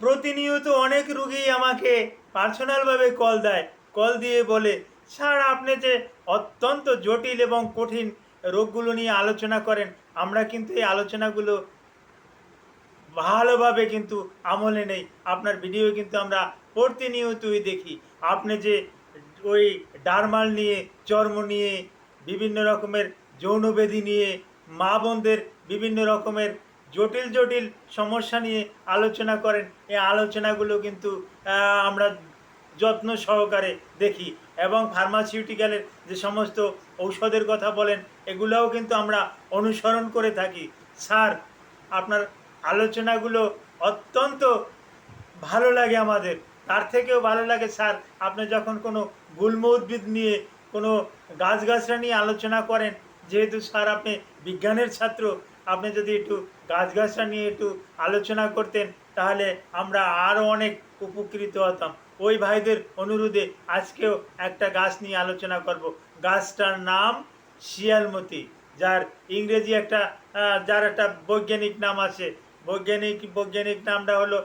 প্রতিনিয়ত অনেক রুগী আমাকে পার্সোনালভাবে কল দেয়। কল দিয়ে বলে, স্যার, আপনি যে অত্যন্ত জটিল এবং কঠিন রোগগুলো নিয়ে আলোচনা করেন, আমরা কিন্তু এই আলোচনাগুলো ভালোভাবে কিন্তু আমলে নেই। আপনার ভিডিও কিন্তু আমরা প্রতিনিয়তই দেখি। আপনি যে ওই ডারমাল নিয়ে, চর্ম নিয়ে, বিভিন্ন রকমের যৌনবেদী নিয়ে, মা বোনদের বিভিন্ন রকমের জটিল জটিল সমস্যা নিয়ে আলোচনা করেন। এই আলোচনাগুলো কিন্তু আমরা যত্ন সহকারে দেখি এবং ফার্মাসিউটিক্যালের যে সমস্ত ঔষধের কথা বলেন, এগুলোও কিন্তু আমরা অনুসরণ করে থাকি। স্যার, আপনার আলোচনাগুলো অত্যন্ত ভালো লাগে আমাদের। তার থেকেও ভালো লাগে, স্যার, আপনি যখন কোনো গুল্ম উদ্ভিদ নিয়ে কোনো গাছগাছরা নিয়ে আলোচনা করেন, যেহেতু স্যার আপনি বিজ্ঞানের ছাত্র আপনি যদি একটু গাছগাছরা নিয়ে একটু আলোচনা করতেন, তাহলে আমরা আরও অনেক উপকৃত হতাম। ওই ভাইদের অনুরোধে আজকেও একটা গাছ নিয়ে আলোচনা করব। গাছটার নাম শিয়ালমতি, যার ইংরেজি একটা যার একটা বৈজ্ঞানিক নাম আছে। বৈজ্ঞানিক বৈজ্ঞানিক নামটা হলো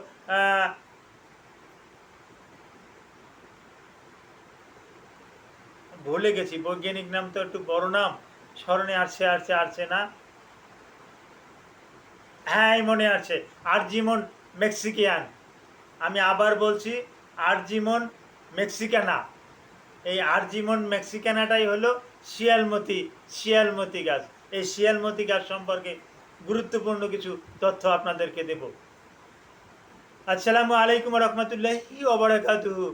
ভুলে গেছি। বৈজ্ঞানিক নাম তো একটু বড় নাম। স্মরণে আসছে আসছে আসছে না। হ্যাঁ মনে আছে। আরজিমন মেক্সিকিয়ান আমি আবার বলছি, আরজিমন মেক্সিকানা। এই আরজিমন মেক্সিকানাটাই হলো শিয়ালমতি শিয়ালমতি গাছ। এই শিয়ালমতি গাছ সম্পর্কে গুরুত্বপূর্ণ কিছু তথ্য আপনাদেরকে দেব। আসসালামু আলাইকুম রহমতুল্লাহি ওবরাকাতুহু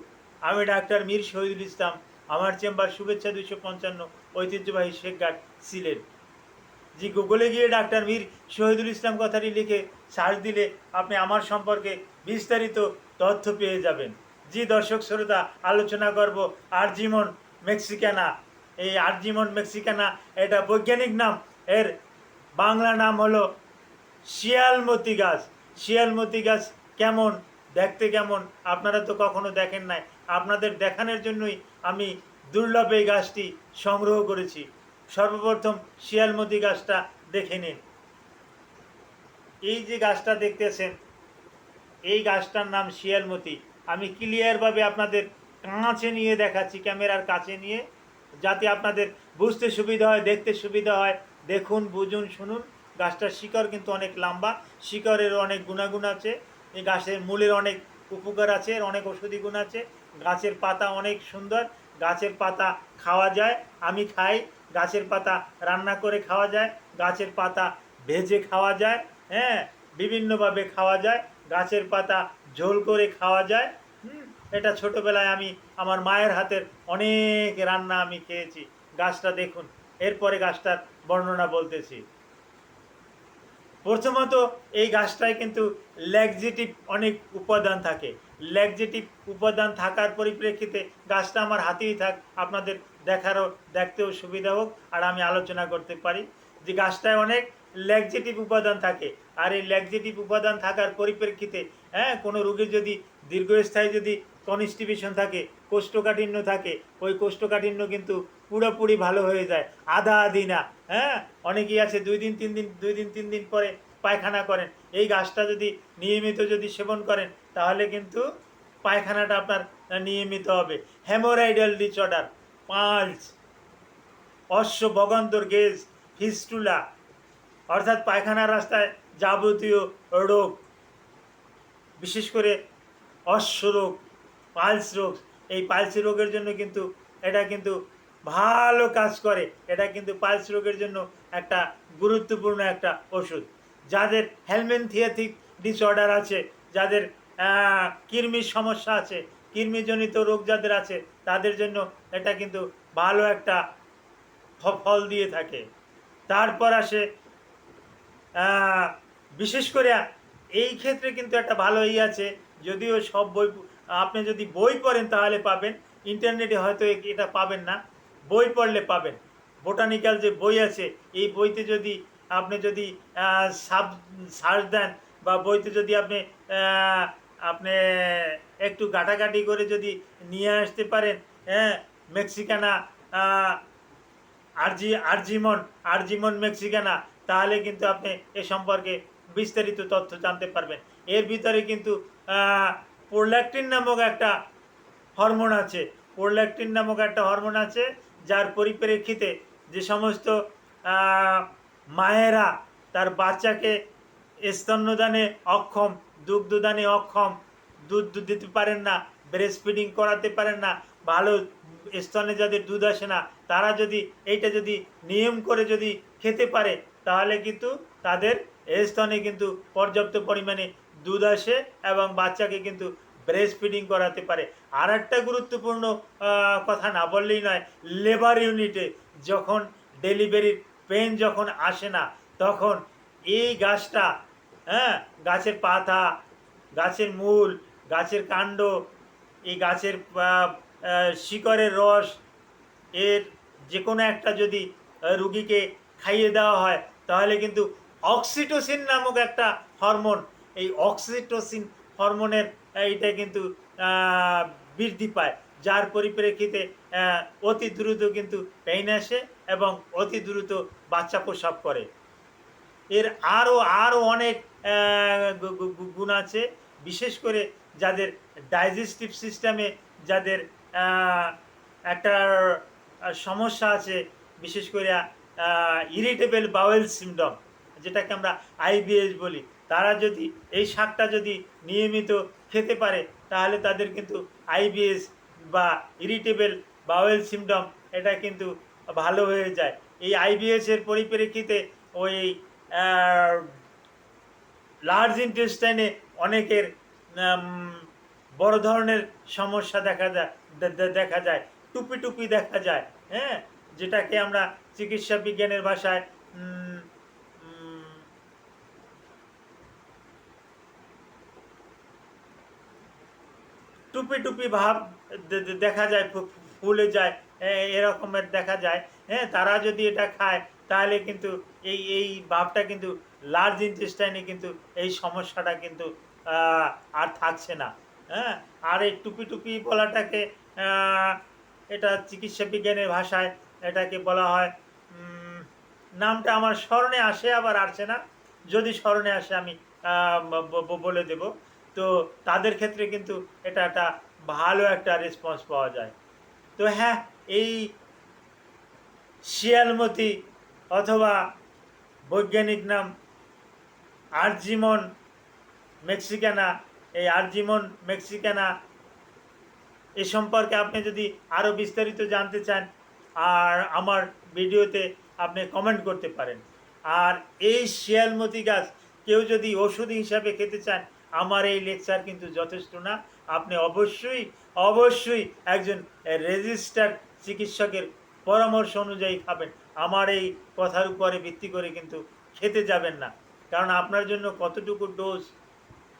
আমি ডাক্তার মীর শহীদুল ইসলাম। আমার চেম্বার শুভেচ্ছা দুইশো পঞ্চান্ন ঐতিহ্যবাহী শেখ শেখঘাট সিলেট। জি গুগলে গিয়ে ডাক্তার মীর শহীদুল ইসলাম কথাটি লিখে সার্চ দিলে আপনি আমার সম্পর্কে বিস্তারিত তথ্য পেয়ে যাবেন। জি, দর্শক শ্রোতা, আলোচনা করব আরজিমন মেক্সিকানা। এই আরজিমন মেক্সিকানা, এটা বৈজ্ঞানিক নাম। এর বাংলা নাম হলো শিয়ালমতি গাছ। শিয়ালমতি গাছ কেমন? দেখতে কেমন? আপনারা তো কখনো দেখেন নাই। আপনাদের দেখানোর জন্যই আমি দুর্লভ এই গাছটি সংগ্রহ করেছি। সর্বপ্রথম শিয়ালমতি গাছটা দেখে নিন। এই যে গাছটা দেখতেছেন, এই গাছটার নাম শিয়ালমতি আমি ক্লিয়ারভাবে আপনাদের কাছে নিয়ে দেখাচ্ছি, ক্যামেরার কাছে নিয়ে, যাতে আপনাদের বুঝতে সুবিধা হয়, দেখতে সুবিধা হয়। দেখুন, বুঝুন, শুনুন, গাছটার শিকড় কিন্তু অনেক লম্বা, শিকড়ের অনেক গুণাগুণ আছে, এই গাছের মূলের অনেক উপকার আছে, এর অনেক ওষুধি গুণ আছে, গাছের পাতা অনেক সুন্দর, গাছের পাতা খাওয়া যায়, আমি খাই গাছের পাতা রান্না করে খাওয়া যায়, গাছের পাতা ভেজে খাওয়া যায় হ্যাঁ বিভিন্নভাবে খাওয়া যায়, গাছের পাতা ঝোল করে খাওয়া যায় এটা ছোটবেলায় আমি আমার মায়ের হাতের অনেক রান্না আমি খেয়েছি, গাছটা দেখুন, এরপরে গাছটার বর্ণনা বলতেছি। প্রথমত এই গাছটায় কিন্তু ল্যাকজেটিভ অনেক উপাদান থাকে ল্যাকজেটিভ উপাদান থাকার পরিপ্রেক্ষিতে গাছটা আমার হাতেই থাক, আপনাদের দেখারও, দেখতেও সুবিধা হোক, আর আমি আলোচনা করতে পারি যে গাছটায় অনেক ল্যাকজেটিভ উপাদান থাকে। আর এই ল্যাকজেটিভ উপাদান থাকার পরিপ্রেক্ষিতে হ্যাঁ কোনো রোগীর যদি দীর্ঘস্থায়ী যদি কনস্টিপেশন থাকে, কোষ্ঠকাঠিন্য থাকে, ওই কোষ্ঠকাঠিন্য কিন্তু পুরোপুরি ভালো হয়ে যায়। আধা আধি না হ্যাঁ অনেকেই আছে দুই দিন, তিন দিন, দুই দিন, তিন দিন পরে পায়খানা করেন। এই গাছটা যদি নিয়মিত যদি সেবন করেন, তাহলে কিন্তু পায়খানাটা আপনার নিয়মিত হবে। হেমোরাইডাল ডিসঅর্ডার পালস অশ্ব বগন্তর গেজ ফিস্টুলা অর্থাৎ পায়খানার রাস্তায় যাবতীয় রোগ, বিশেষ করে অশ্ব রোগ, পালস রোগ। এই পালস রোগের জন্য কিন্তু, এটা কিন্তু ভালো কাজ করে। এটা কিন্তু পালস রোগের জন্য একটা গুরুত্বপূর্ণ একটা ওষুধ। যাদের হেলমেনথিয়াথিক ডিসঅর্ডার আছে, যাদের কৃমির সমস্যা আছে, কৃমিজনিত রোগ যাদের আছে, তাদের জন্য এটা কিন্তু ভালো একটা ফল দিয়ে থাকে। তারপর আসে বিশেষ করে এই ক্ষেত্রে কিন্তু একটা ভালো ই আছে, যদিও সব বই, আপনি যদি বই পড়েন তাহলে পাবেন, ইন্টারনেটে হয়তো এটা পাবেন না, বই পড়লে পাবেন। বোটানিক্যাল যে বই আছে, এই বইতে যদি আপনি যদি সাব, সার্চ দেন বা বইতে যদি আপনি আপনি একটু ঘাটাঘাটি করে যদি নিয়ে আসতে পারেন হ্যাঁ মেক্সিকানা আরজি, আরজিমন আরজিমন মেক্সিকানা, তাহলে কিন্তু আপনি এ সম্পর্কে বিস্তারিত তথ্য জানতে পারবেন। এর ভিতরে কিন্তু প্রোল্যাক্টিন নামক একটা হরমোন আছে। প্রোল্যাক্টিন নামক একটা হরমোন আছে, যার পরিপ্রেক্ষিতে যে সমস্ত মায়েরা তার বাচ্চাকে স্তন্যদানে অক্ষম দুগ্ধদানে অক্ষম। দুধ দুধ দিতে পারেন না ব্রেস্ট ফিডিং করাতে পারেন না, ভালো স্তনে যাদের দুধ আসে না, তারা যদি এইটা যদি নিয়ম করে যদি খেতে পারে, তাহলে কিন্তু তাদের স্তনে কিন্তু পর্যাপ্ত পরিমাণে দুধ আসে এবং বাচ্চাকে কিন্তু ব্রেস্ট ফিডিং করাতে পারে। আর একটা গুরুত্বপূর্ণ কথা না বললেই নয় লেবার ইউনিটে যখন ডেলিভারির পেন যখন আসে না, তখন এই গাছটা হ্যাঁ গাছের পাতা, গাছের মূল, গাছের কাণ্ড, এই গাছের শিকড়ের রস, এর যে কোনো একটা যদি রুগীকে খাইয়ে দেওয়া হয়, তাহলে কিন্তু অক্সিটোসিন নামক একটা হরমোন, এই অক্সিটোসিন হরমোনের এইটা কিন্তু বৃদ্ধি পায়। যার পরিপ্রেক্ষিতে অতি দ্রুত কিন্তু পেইন আসে এবং অতি দ্রুত বাচ্চা প্রসব করে। এর আরও আরও অনেক গুণ আছে। বিশেষ করে যাদের ডাইজেস্টিভ সিস্টেমে যাদের একটা সমস্যা আছে, বিশেষ করে ইরিটেবল বাওয়েল সিমডম যেটাকে আমরা আইবিএস বলি, তারা যদি এই শাকটা যদি নিয়মিত খেতে পারে, তাহলে তাদের কিন্তু আইবিএস বা ইরিটেবল বাওয়েল সিমডম এটা কিন্তু ভালো হয়ে যায়। এই আইবিএস এর পরিপ্রেক্ষিতে ওই লার্জ ইন্টেস্টাইনে অনেকের বড় ধরনের সমস্যা দেখা যায় দেখা যায়, টুপি টুপি দেখা যায় হ্যাঁ? যেটাকে আমরা চিকিৎসা বিজ্ঞানের ভাষায় টুপি টুপি ভাব দেখা যায় ফুলে যায় এরকমের দেখা যায় হ্যাঁ? তারা যদি এটা খায় তাহলে কিন্তু এই এই ভাবটা কিন্তু লার্জ ইন্টেস্টাইনে কিন্তু এই সমস্যাটা কিন্তু আর থাকছে না। হ্যাঁ? আর এই টুপি টুপি বলাটাকে এটা চিকিৎসা বিজ্ঞানের ভাষায় এটাকে বলা হয় নামটা আমার স্মরণে আসে, আবার আসছে না। যদি স্মরণে আসে আমি বলে দেব। তো তাদের ক্ষেত্রে কিন্তু এটা একটা ভালো একটা রেসপন্স পাওয়া যায়। তো হ্যাঁ এই শিয়ালমতি অথবা বৈজ্ঞানিক নাম আরজিমন মেক্সিকানা। এই আরজিমন মেক্সিকানা এ সম্পর্কে আপনি যদি আরও বিস্তারিত জানতে চান, আর আমার ভিডিওতে আপনি কমেন্ট করতে পারেন। আর এই শিয়ালমতি গাছ কেউ যদি ওষুধ হিসাবে খেতে চান, আমার এই লেকচার কিন্তু যথেষ্ট না। আপনি অবশ্যই অবশ্যই একজন রেজিস্টার্ড চিকিৎসকের পরামর্শ অনুযায়ী খাবেন। আমার এই কথার উপরে ভিত্তি করে কিন্তু খেতে যাবেন না। কারণ আপনার জন্য কতটুকু ডোজ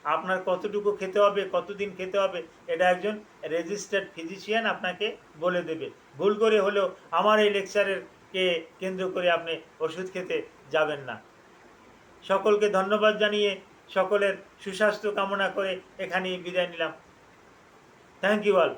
আপনার কতটুকু খেতে হবে, কতদিন খেতে হবে, এটা একজন রেজিস্টার্ড ফিজিশিয়ান আপনাকে বলে দেবে। ভুল করে হলেও আমার এই লেকচারের কে কেন্দ্র করে আপনি ওষুধ খেতে যাবেন না। সকলকে ধন্যবাদ জানিয়ে সকলের সুস্বাস্থ্য কামনা করে এখানেই বিদায় নিলাম। Thank you all